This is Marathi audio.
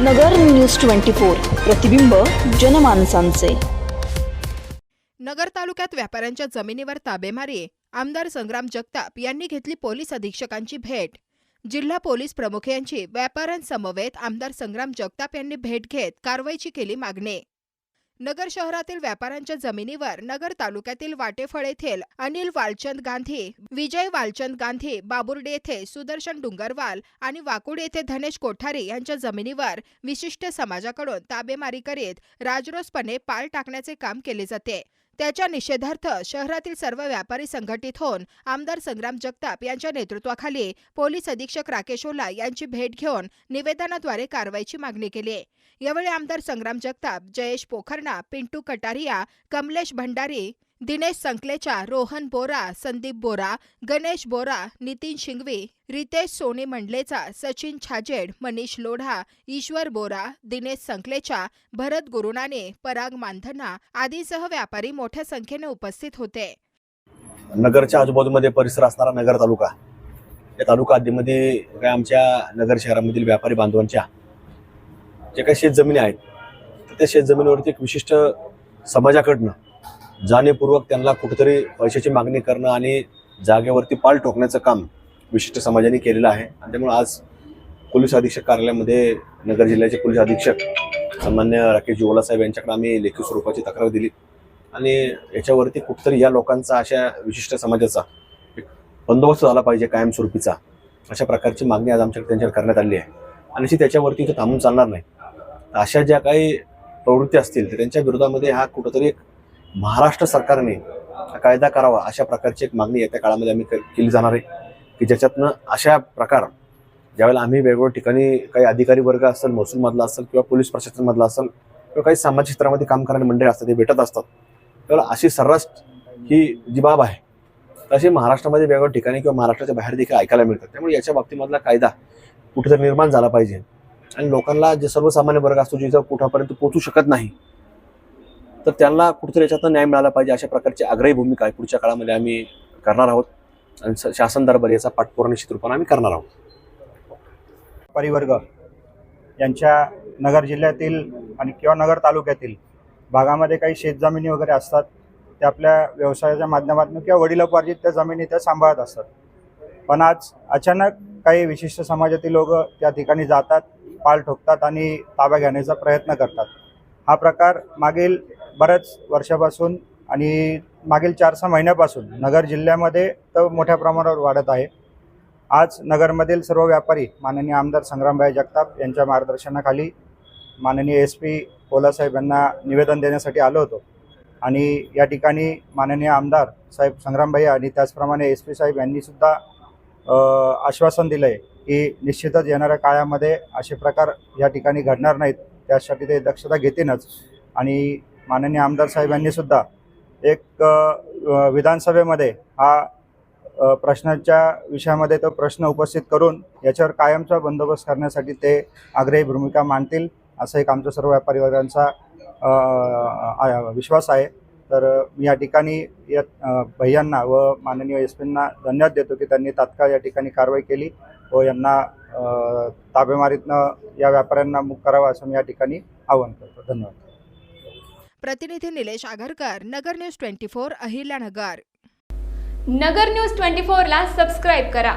नगर न्यूज ट्वेंटी फोर प्रतिबिंब जनमानसांचे. नगर तालुक्यात व्यापाऱ्यांच्या जमिनीवर ताबेमारी आमदार संग्राम जगताप यांनी घेतली पोलीस अधीक्षकांची भेट. जिल्हा पोलीस प्रमुख यांची व्यापाऱ्यांसमवेत आमदार संग्राम जगताप यांनी भेट घेत कारवाईची केली मागणी. नगर शहरातील व्यापाऱ्यांच्या जमिनीवर नगर तालुक्यातील वाटेफळ येथील अनिल वालचंद गांधी विजय वालचंद गांधी बाबुर्डे येथे सुदर्शन डुंगरवाल आणि वाकुड येथे धनेश कोठारी यांच्या जमिनीवर विशिष्ट समाजाकडून ताबेमारी करीत राजरोसपणे पाल टाकण्याचे काम केले जाते. त्याच्या निषेधार्थ शहरातील सर्व व्यापारी संघटित होऊन आमदार संग्राम जगताप यांच्या नेतृत्वाखाली पोलीस अधीक्षक राकेश ओला यांची भेट घेऊन निवेदनाद्वारे कारवाईची मागणी केली यावेळी आमदार संग्राम जगताप जयेश पोखरणा पिंटू कटारिया कमलेश भंडारी दिनेश संकलेचा रोहन बोरा संदीप बोरा गणेश बोरा नितीन शिंगवी रितेश सोने मंडलेचा सचिन छाजेड मनीष लोढा ईश्वर बोरा दिनेश संकलेचा भरत गुरुनाने पराग मानधना आदीसह व्यापारी मोठ्या संख्येने उपस्थित होते. नगरच्या आजूबाजूमध्ये परिसर असणारा नगर तालुका या तालुका हद्दीमध्ये काय आमच्या नगर शहरामधील व्यापारी बांधवांच्या जे काही शेतजमिनी आहेत त्या शेतजमिनीवरती एक विशिष्ट समाजाकडनं जाणीवपूर्वक त्यांना कुठेतरी पैशाची मागणी करणं आणि जागेवरती पाल ठोकण्याचं काम विशिष्ट समाजाने केलेलं आहे. आणि त्यामुळे आज पोलीस अधीक्षक कार्यालयामध्ये नगर जिल्ह्याचे पोलीस अधीक्षक सन्मान्य राकेश जोला साहेब यांच्याकडे आम्ही लेखी स्वरूपाची तक्रार दिली. आणि याच्यावरती कुठतरी या लोकांचा अशा विशिष्ट समाजाचा एक बंदोबस्त झाला पाहिजे कायमस्वरूपीचा. अशा प्रकारची मागणी आज आमच्याकडे त्यांच्याकडे करण्यात आली आहे. आणि अशी त्याच्यावरती इथं थांबून चालणार नाही. अशा ज्या काही प्रवृत्ती असतील तर त्यांच्या विरोधामध्ये हा कुठंतरी एक महाराष्ट्र सरकारने हा कायदा करावा अशा प्रकारची एक मागणी येत्या काळामध्ये आम्ही क- केली जाणार आहे. की ज्याच्यातनं अशा प्रकार ज्यावेळेला आम्ही वेगवेगळ्या ठिकाणी काही अधिकारी वर्ग असेल महसूलमधला असेल किंवा पोलीस प्रशासनमधला असेल किंवा काही सामाजिक क्षेत्रामध्ये काम करणारे मंडळी असतात ते भेटत असतात. तर अशी सर्रास ही जी बाब आहे तशी महाराष्ट्रामध्ये वेगवेगळ्या ठिकाणी किंवा महाराष्ट्राच्या बाहेर देखील ऐकायला मिळतात. त्यामुळे याच्या बाबतीमधला कायदा कुठेतरी निर्माण झाला पाहिजे. आणि लोकांना जे सर्वसामान्य वर्ग असतो जिथं कुठापर्यंत पोहोचू शकत नाही तर त्यांना कुठेतरी याच्यातनं न्याय मिळाला पाहिजे अशा प्रकारची आग्रही भूमिका आहे. पुढच्या काळामध्ये आम्ही करणार आहोत. आणि स- शासन दरबार याचा पाठपुरा निश्चित रूपाने आम्ही करणार आहोत. परिवर्ग यांच्या नगर जिल्ह्यातील आणि किंवा नगर तालुक्यातील भागामध्ये काही शेतजमिनी वगैरे असतात त्या आपल्या व्यवसायाच्या माध्यमातून किंवा वडिलोपार्जित त्या जमिनी त्या सांभाळत असतात. पण आज अचानक काही विशिष्ट समाजातील लोक त्या ठिकाणी जातात पाल ठोकतात आणि ताब्या घेण्याचा प्रयत्न करतात. हा प्रकार मागील बऱ्याच वर्षापासून आणि मागील चार सहा महिन्यापासून नगर जिल्ह्यामध्ये तर मोठ्या प्रमाणावर वाढत आहे. आज नगरमधील सर्व व्यापारी माननीय आमदार संग्रामभाई जगताप यांच्या मार्गदर्शनाखाली माननीय एस पी साहेब यांना निवेदन देण्यासाठी आलो होतो. आणि या ठिकाणी माननीय आमदार साहेब संग्रामभाई आणि त्याचप्रमाणे एस पी साहेब यांनीसुद्धा आश्वासन दिलं आहे की निश्चितच येणाऱ्या काळामध्ये असे प्रकार या ठिकाणी घडणार नाहीत. त्यासाठी ते दक्षता घेतीलच. आणि माननीय आमदार साहेब सुद्धा एक विधानसभेमध्ये हा प्रश्नाच्या विषयामध्ये तो प्रश्न उपस्थित करून याच्यावर कायमचा बंदोबस्त करण्यासाठी ते आग्रही भूमिका मांडतील असं एक आमच्या सर्व व्यापारी वर्गांचा विश्वास आहे. तर मी या ठिकाणी या भैयांना व माननीय एस पींना धन्यवाद देतो की त्यांनी तात्काळ या ठिकाणी कारवाई केली व यांना ताबेमारीतनं या व्यापाऱ्यांना मुक्त करावं असं मी या ठिकाणी आवाहन करतो. धन्यवाद. प्रतिनिधी Nilesh Agarkar Nagar news twenty four Ahilyanagar. Nagar news twenty फोरला सबस्क्राईब करा.